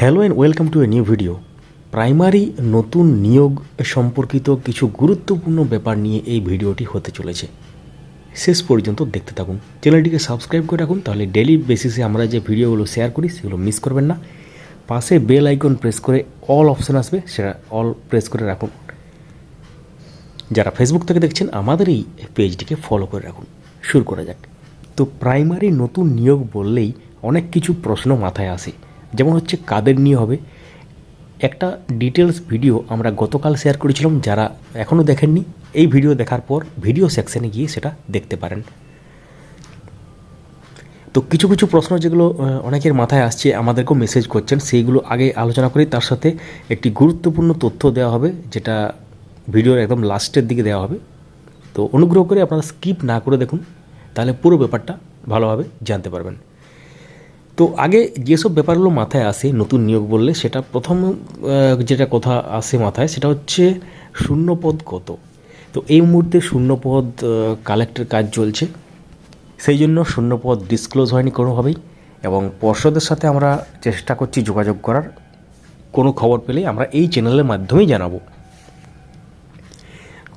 Hello and welcome to a new video primary নতুন নিয়োগ সম্পর্কিত কিছু গুরুত্বপূর্ণ ব্যাপার নিয়ে এই ভিডিওটি হতে চলেছে। শেষ পর্যন্ত দেখতে থাকুন। চ্যানেলটিকে সাবস্ক্রাইব করে রাখুন, তাহলে ডেলি বেসিসে আমরা যে ভিডিওগুলো শেয়ার করি, সেগুলো মিস করবেন না। পাশে বেল আইকন প্রেস করে অল অপশান আসবে, সেটা অল প্রেস করে রাখুন। যারা ফেসবুক থেকে দেখছেন, আমাদের এই পেজটিকে ফলো করে রাখুন। শুরু করা যাক। তো প্রাইমারি নতুন নিয়োগ বললেই অনেক কিছু প্রশ্ন মাথায় আসে। যেমন হচ্ছে কাদের নিয়ে হবে। একটা ডিটেলস ভিডিও আমরা গতকাল শেয়ার করেছিলাম যারা এখনও দেখেননি, এই ভিডিও দেখার পর ভিডিও সেকশানে গিয়ে সেটা দেখতে পারেন। তো কিছু কিছু প্রশ্ন যেগুলো অনেকের মাথায় আসছে, আমাদেরকেও মেসেজ করছেন, সেইগুলো আগে আলোচনা করি। তার সাথে একটি গুরুত্বপূর্ণ তথ্য দেওয়া হবে, যেটা ভিডিওর একদম লাস্টের দিকে দেওয়া হবে। তো অনুগ্রহ করে আপনারা স্কিপ না করে দেখুন, তাহলে পুরো ব্যাপারটা ভালোভাবে জানতে পারবেন। তো আগে যেসব ব্যাপারগুলো মাথায় আসে নতুন নিয়োগ বললে সেটা প্রথম যেটা কথা আসে মাথায় সেটা হচ্ছে শূন্যপদ কত? তো এই মুহূর্তে শূন্যপদ কালেক্টের কাজ চলছে। সেই জন্য শূন্যপদ ডিসক্লোজ হয়নি কোনোভাবেই এবং পর্ষদের সাথে আমরা চেষ্টা করছি যোগাযোগ করার। কোনো খবর পেলে আমরা এই চ্যানেলের মাধ্যমেই জানাব।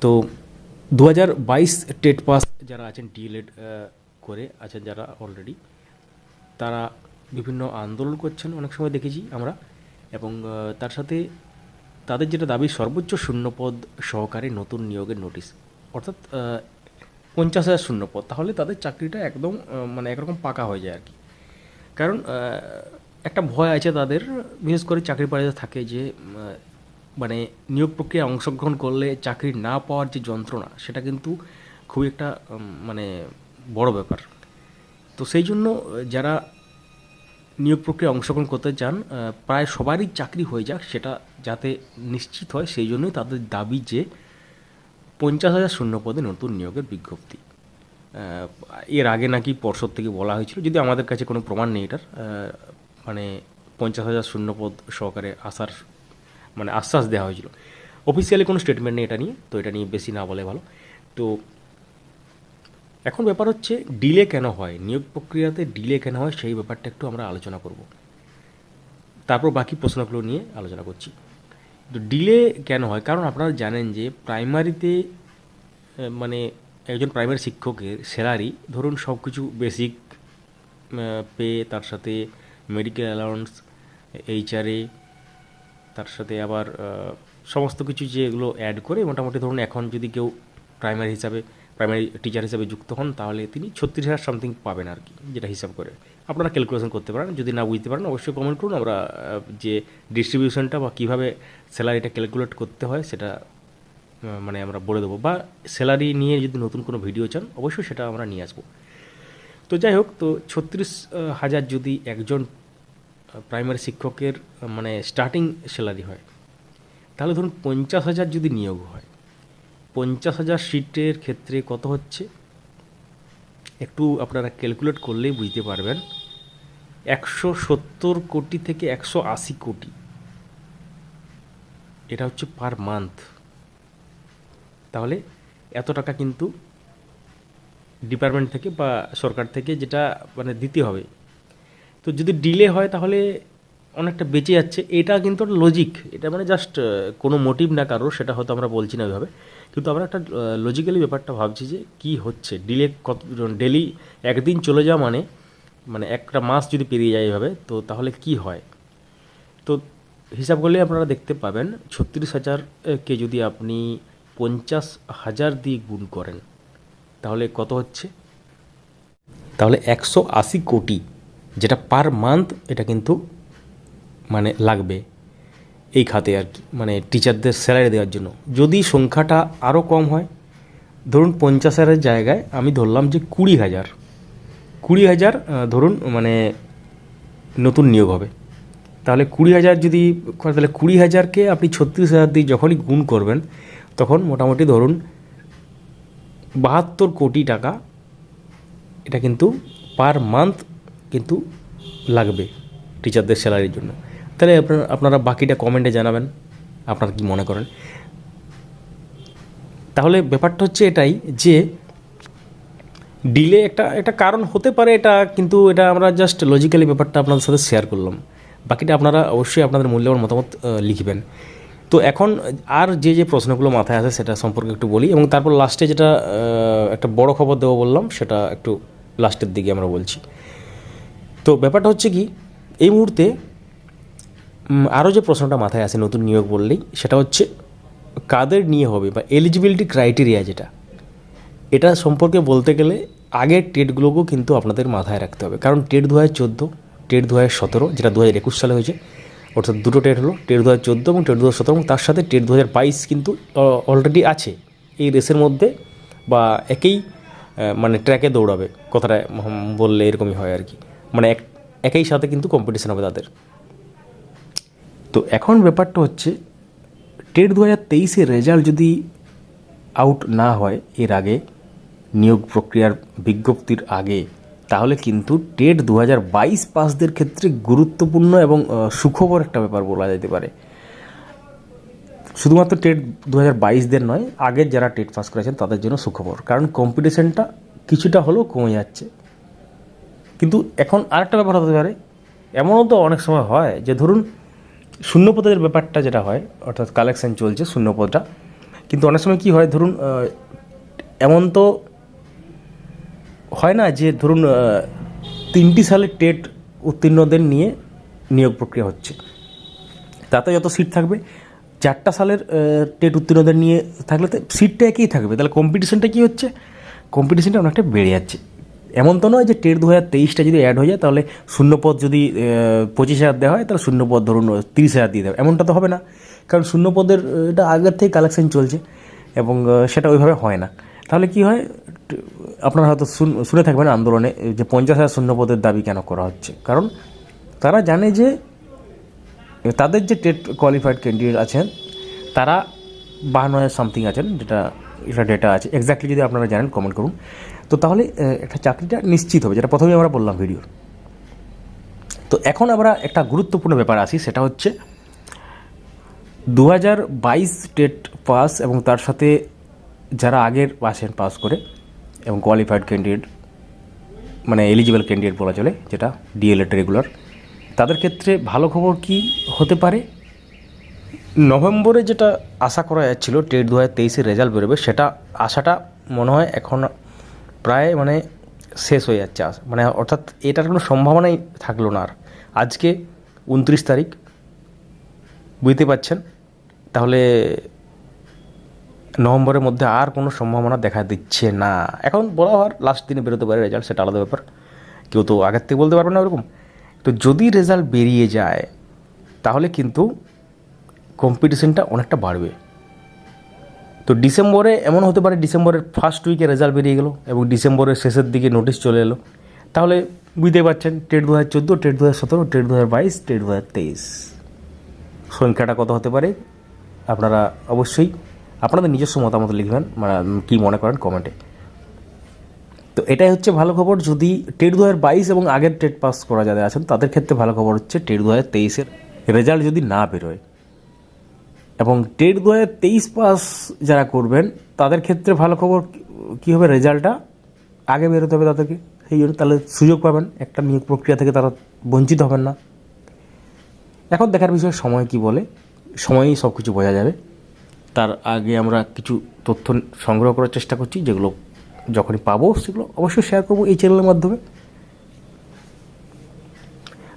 তো দু হাজার বাইশ টেট পাস যারা আছেন ডিএলএড করে আছেন যারা অলরেডি তারা বিভিন্ন আন্দোলন করছেন অনেক সময় দেখেছি আমরা। এবং তার সাথে তাদের যেটা দাবি, সর্বোচ্চ শূন্যপদ সহকারে নতুন নিয়োগের নোটিশ। অর্থাৎ পঞ্চাশ হাজার শূন্যপদ। তাহলে তাদের চাকরিটা একদম মানে একরকম পাকা হয়ে যায় আর কি। কারণ একটা ভয় আছে তাদের, বিশেষ করে চাকরি পাড়াতে থাকে যে মানে নিয়োগ প্রক্রিয়ায় অংশগ্রহণ করলে চাকরি না পাওয়ার যে যন্ত্রণা, সেটা কিন্তু খুবই একটা মানে বড় ব্যাপার। তো সেই জন্য যারা নিয়োগ প্রক্রিয়ায় অংশগ্রহণ করতে চান প্রায় সবারই চাকরি হয়ে যাক, সেটা যাতে নিশ্চিত হয়, সেই জন্যই তাদের দাবি যে পঞ্চাশ হাজার শূন্য পদে নতুন নিয়োগের বিজ্ঞপ্তি। এর আগে নাকি পর্ষদ থেকে বলা হয়েছিল, যদি আমাদের কাছে কোনো প্রমাণ নেই এটার মানে পঞ্চাশ হাজার শূন্য পদ সহকারে আসার মানে আশ্বাস দেওয়া হয়েছিল। অফিসিয়ালি কোনো স্টেটমেন্ট নেই এটা নিয়ে, তো এটা নিয়ে বেশি না বলে ভালো। তো এখন ব্যাপার হচ্ছে ডিলে কেন হয়? নিয়োগ প্রক্রিয়াতে ডিলে কেন হয়? সেই ব্যাপারটা একটু আমরা আলোচনা করব। তারপর বাকি প্রশ্নগুলো নিয়ে আলোচনা করছি। তো ডিলে কেন হয়? কারণ আপনারা জানেন যে প্রাইমারিতে মানে একজন প্রাইমারি শিক্ষকের স্যালারি ধরুন সব কিছু বেসিক পে তার সাথে মেডিকেল অ্যালাউন্স এইচআরএ তার সাথে আবার সমস্ত কিছু যেগুলো অ্যাড করে, মোটামুটি ধরুন এখন যদি কেউ প্রাইমারি হিসাবে প্রাইমারি টিচার হিসেবে যুক্ত হন, তাহলে তিনি ছত্রিশ হাজার সামথিং পাবেন আর কি, যেটা হিসাব করে। আপনারা ক্যালকুলেশন করতে পারেন, যদি না বুঝতে পারেন, অবশ্যই কমেন্ট করুন। আমরা যে ডিস্ট্রিবিউশনটা বা কীভাবে স্যালারিটা ক্যালকুলেট করতে হয়, সেটা মানে আমরা বলে দেবো। বা স্যালারি নিয়ে যদি নতুন কোনো ভিডিও চান, অবশ্যই সেটা আমরা নিয়ে আসব। তো যাই হোক, তো ছত্রিশ হাজার যদি একজন প্রাইমারি শিক্ষকের মানে স্টার্টিং স্যালারি হয়, তাহলে ধরুন পঞ্চাশ হাজার যদি নিয়োগ হয় পঞ্চাশ হাজার সিটের ক্ষেত্রে কত হচ্ছে? একটু আপনারা ক্যালকুলেট করলেই বুঝতে পারবেন। একশো সত্তর কোটি থেকে একশো আশি কোটি। এটা হচ্ছে পার মান্থ। তাহলে এত টাকা কিন্তু ডিপার্টমেন্ট থেকে বা সরকার থেকে যেটা মানে দিতে হবে। তো যদি ডিলে হয় তাহলে অনেকটা বেঁচে যাচ্ছে। এটা কিন্তু লজিক এটা মানে জাস্ট কোনো মোটিভ না কারও সেটা হয়তো আমরা বলছি না ওইভাবে। কিন্তু আমরা একটা লজিক্যালি ব্যাপারটা ভাবছি যে কি হচ্ছে? ডিলে কত ডেলি একদিন চলে যাওয়া মানে মানে একটা মাস যদি পেরিয়ে যায় এইভাবে তো তাহলে কি হয়? তো হিসাব করলে আপনারা দেখতে পাবেন, ছত্রিশ হাজার কে যদি আপনি পঞ্চাশ হাজার দিয়ে গুণ করেন, তাহলে কত হচ্ছে? তাহলে একশো আশি কোটি, যেটা পার মান্থ এটা কিন্তু মানে লাগবে এই খাতে আর কি মানে টিচারদের স্যালারি দেওয়ার জন্য। যদি সংখ্যাটা আরও কম হয়, ধরুন পঞ্চাশ হাজারের জায়গায় আমি ধরলাম যে কুড়ি হাজার কুড়ি হাজার ধরুন মানে নতুন নিয়োগ হবে। তাহলে কুড়ি হাজার যদি, তাহলে কুড়ি হাজারকে আপনি ছত্রিশ হাজার দিয়ে যখনই গুণ করবেন, তখন মোটামুটি ধরুন বাহাত্তর কোটি টাকা এটা কিন্তু পার মান্থ কিন্তু লাগবে টিচারদের স্যালারির জন্য। তাহলে আপনারা আপনারা বাকিটা কমেন্টে জানাবেন, আপনারা কি মনে করেন? তাহলে ব্যাপারটা হচ্ছে এটাই যে ডিলে একটা একটা কারণ হতে পারে এটা, কিন্তু এটা আমরা জাস্ট লজিক্যালি ব্যাপারটা আপনাদের সাথে শেয়ার করলাম। বাকিটা আপনারা অবশ্যই আপনাদের মূল্যবান মতামত লিখবেন। তো এখন আর যে যে প্রশ্নগুলো মাথায় আসে সেটা সম্পর্কে একটু বলি, এবং তারপর লাস্টে যেটা একটা বড় খবর দেবো বললাম, সেটা একটু লাস্টের দিকে আমরা বলছি। তো ব্যাপারটা হচ্ছে কি, এই মুহূর্তে আরও যে প্রশ্নটা মাথায় আসে নতুন নিয়োগ বললেই, সেটা হচ্ছে কাদের নিয়ে হবে বা এলিজিবিলিটি ক্রাইটেরিয়া যেটা, এটা সম্পর্কে বলতে গেলে আগের টেটগুলোকেও কিন্তু আপনাদের মাথায় রাখতে হবে। কারণ টেট দু হাজার চোদ্দ, টেট দু হাজার সতেরো, যেটা দু হাজার একুশ সালে হয়েছে, অর্থাৎ দুটো টেট হলো, টেট দু হাজার চোদ্দ এবং টেট দু হাজার সতেরো, এবং তার সাথে টেট দু হাজার বাইশ কিন্তু অলরেডি আছে। এই রেসের মধ্যে বা একই মানে ট্র্যাকে দৌড়াবে, কথাটা বললে এরকমই হয় আর কি। মানে এক, একই সাথে কিন্তু কম্পিটিশান হবে তাদের। তো এখন ব্যাপারটা হচ্ছে, টেট দু হাজার তেইশের রেজাল্ট যদি আউট না হয় এর আগে, নিয়োগ প্রক্রিয়ার বিজ্ঞপ্তির আগে, তাহলে কিন্তু টেট দু হাজার বাইশ পাসদের ক্ষেত্রে গুরুত্বপূর্ণ এবং সুখবর একটা ব্যাপার বলা যেতে পারে। শুধুমাত্র টেট দু হাজার বাইশদের নয়, আগের যারা টেট পাস করেছেন তাদের জন্য সুখবর। কারণ কম্পিটিশনটা কিছুটা হলেও কমে যাচ্ছে। কিন্তু এখন আরেকটা ব্যাপার হতে পারে, এমনও তো অনেক সময় হয় যে ধরুন শূন্যপদের ব্যাপারটা যেটা হয়, অর্থাৎ কালেকশান চলছে শূন্যপদটা, কিন্তু অনেক সময় কি হয়, ধরুন এমন তো হয় না যে, ধরুন তিনটি সালে টেট উত্তীর্ণদের নিয়ে নিয়োগ প্রক্রিয়া হচ্ছে। তাতে যত সিট থাকবে, চারটা সালের টেট উত্তীর্ণদের নিয়ে থাকলে তো সিটটা একই থাকবে। তাহলে কম্পিটিশনটা কী হচ্ছে? কম্পিটিশনটা অনেকটা বেড়ে যাচ্ছে। এমন তো নয় যে টেট দু হাজার তেইশটা যদি অ্যাড হয়ে যায়, তাহলে শূন্যপদ যদি পঁচিশ হাজার দেওয়া হয়, তাহলে শূন্যপদ ধরুন তিরিশ হাজার দিয়ে দেবে। এমনটা তো হবে না। কারণ শূন্যপদের এটা আগের থেকে কালেকশন চলছে এবং সেটা ওইভাবে হয় না। তাহলে কি হয়? আপনারা হয়তো শুন- শুনে থাকবেন আন্দোলনে যে পঞ্চাশ হাজার শূন্যপদের দাবি কেন করা হচ্ছে। কারণ তারা জানে যে, তাদের যে টেট কোয়ালিফাইড ক্যান্ডিডেট আছেন, তারা বাহান্ন হাজার সামথিং আছেন, যেটা এটা ডেটা আছে। এক্স্যাক্টলি যদি আপনারা জানেন কমেন্ট করুন। তো তাহলে একটা চাকরিটা নিশ্চিত হবে, যেটা প্রথমেই আমরা বললাম ভিডিওর তো এখন আমরা একটা গুরুত্বপূর্ণ ব্যাপার আসি, সেটা হচ্ছে দু হাজার বাইশ টেট পাস এবং তার সাথে যারা আগের আছেন পাস করে, এবং কোয়ালিফাইড ক্যান্ডিডেট মানে এলিজিবল ক্যান্ডিডেট বলা চলে, যেটা ডিএলএড রেগুলার তাদের ক্ষেত্রে ভালো খবর কি হতে পারে? নভেম্বরে যেটা আশা করা যাচ্ছিল, টেট দু হাজার তেইশের রেজাল্ট বেরোবে, সেটা আশাটা মনে হয় এখন প্রায় মানে শেষ হয়ে যাচ্ছে মানে অর্থাৎ এটার কোনো সম্ভাবনাই থাকল না আর। আজকে উনত্রিশ তারিখ, বুঝতে পারছেন? তাহলে নভেম্বরের মধ্যে আর কোনো সম্ভাবনা দেখা দিচ্ছে না। এখন বলা হয় লাস্ট দিনে বেরোতে পারে রেজাল্ট সেটা আলাদা ব্যাপার। কেউ তো আগের থেকে বলতে পারবে না ওরকম। তো যদি রেজাল্ট বেরিয়ে যায়, তাহলে কিন্তু কম্পিটিশনটা অনেকটা বাড়বে। তো ডিসেম্বরে এমন হতে পারে ডিসেম্বরের ফার্স্ট উইকে রেজাল্ট বেরিয়ে গেলো এবং ডিসেম্বরের শেষের দিকে নোটিশ চলে এলো। তাহলে বুঝতে পারছেন টেট দু হাজার চোদ্দ টেট দু হাজার সতেরো টেট দু হাজার বাইশ টেট দু হাজার তেইশ। সংখ্যাটা কত হতে পারে? আপনারা অবশ্যই আপনাদের নিজস্ব মতামত লিখবেন মানে কী মনে করেন কমেন্টে তো এটাই হচ্ছে ভালো খবর, যদি টেট দু হাজার বাইশ এবং আগের টেট পাস করা যাদের আছেন, তাদের ক্ষেত্রে ভালো খবর হচ্ছে টেট দু হাজার তেইশের রেজাল্ট যদি না বেরোয়। এবং টেট দু হাজার তেইশ পাস যারা করবেন, তাদের ক্ষেত্রে ভালো খবর কী হবে রেজাল্টটা? আগে বেরোতে হবে তাদেরকে। সেই জন্য তাহলে সুযোগ পাবেন। একটা নিয়োগ প্রক্রিয়া থেকে তারা বঞ্চিত হবেন না। এখন দেখার বিষয়ে, সময় কি বলে? সময়ই সব কিছু বোঝা যাবে। তার আগে আমরা কিছু তথ্য সংগ্রহ করার চেষ্টা করছি, যেগুলো যখনই পাবো সেগুলো অবশ্যই শেয়ার করব এই চ্যানেলের মাধ্যমে।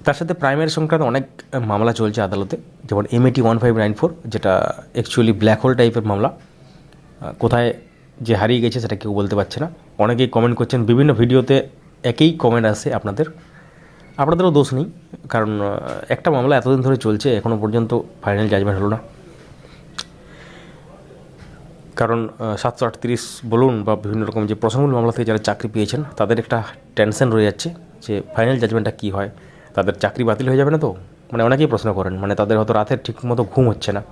তার সাথে প্রাইমারি সংক্রান্ত অনেক মামলা চলছে আদালতে, যেমন MAT one five nine four যেটা অ্যাকচুয়ালি ব্ল্যাক হোল টাইপের মামলা। কোথায় যে হারিয়ে গেছে সেটা কেউ বলতে পারছে না। অনেকেই কমেন্ট করছেন, বিভিন্ন ভিডিওতে একই কমেন্ট আসে আপনাদের। আপনাদেরও দোষ নেই, কারণ একটা মামলা এতদিন ধরে চলছে এখনও পর্যন্ত ফাইনাল জাজমেন্ট হলো না। কারণ সাতশো আটত্রিশ বলুন বা বিভিন্ন রকম যে প্রসঙ্গমূল মামলা থেকে যারা চাকরি পেয়েছেন, তাদের একটা টেনশন রয়ে যাচ্ছে যে ফাইনাল জাজমেন্টটা কী হয়। তাদের চাকরি বাতিল হয়ে যাবে না তো? মানে অনেকেই প্রশ্ন করেন মানে তাদের হয়তো রাতের ঠিক মতো ঘুম হচ্ছে না।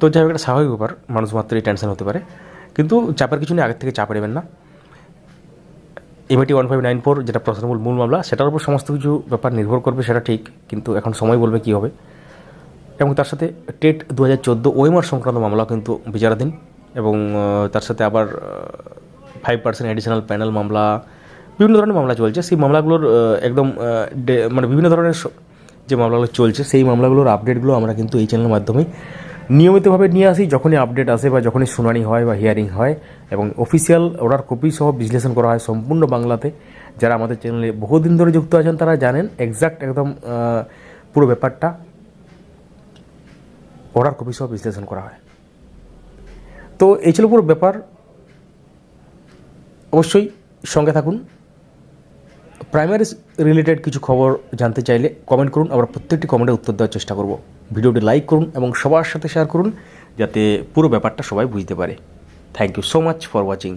তো যাই হোক একটা স্বাভাবিক ব্যাপার, মানুষ মাত্রই টেনশন হতে পারে। কিন্তু চাপের কিছু নেই, আগের থেকে চাপ নেবেন না। MAT one five nine four যেটা প্রশ্নমূল মূল মামলা, সেটার উপর সমস্ত কিছু ব্যাপার নির্ভর করবে, সেটা ঠিক, কিন্তু এখন সময় বলবে কী হবে। এবং তার সাথে টেট দু হাজার চোদ্দ ওএমআর সংক্রান্ত মামলা কিন্তু বিচারাধীন। এবং তার সাথে আবার ফাইভ পার্সেন্ট অ্যাডিশনাল প্যানেল মামলা বিভিন্ন ধরনের মামলা চলছে। সেই মামলাগুলোর একদম মানে বিভিন্ন ধরনের যে মামলাগুলো চলছে, সেই মামলাগুলোর আপডেটগুলো আমরা কিন্তু এই চ্যানেলের মাধ্যমে নিয়মিতভাবে নিয়ে আসি। যখনই আপডেট আসে বা যখনই শুনানি হয় বা হিয়ারিং হয় এবং অফিসিয়াল অর্ডার কপি সহ বিশ্লেষণ করা হয় সম্পূর্ণ বাংলাতে। যারা আমাদের চ্যানেলে বহুদিন ধরে যুক্ত আছেন, তারা জানেন এক্সাক্ট একদম পুরো ব্যাপারটা। অর্ডার কপি সহ বিশ্লেষণ করা হয়। তো এই ছিল পুরো ব্যাপার। অবশ্যই সঙ্গে থাকুন। প্রাইমারি রিলেটেড কিছু খবর জানতে চাইলে কমেন্ট করুন। আমরা প্রত্যেকটি কমেন্টের উত্তর দেওয়ার চেষ্টা করব। ভিডিওটি লাইক করুন এবং সবার সাথে শেয়ার করুন, যাতে পুরো ব্যাপারটা সবাই বুঝতে পারে। Thank you so much for watching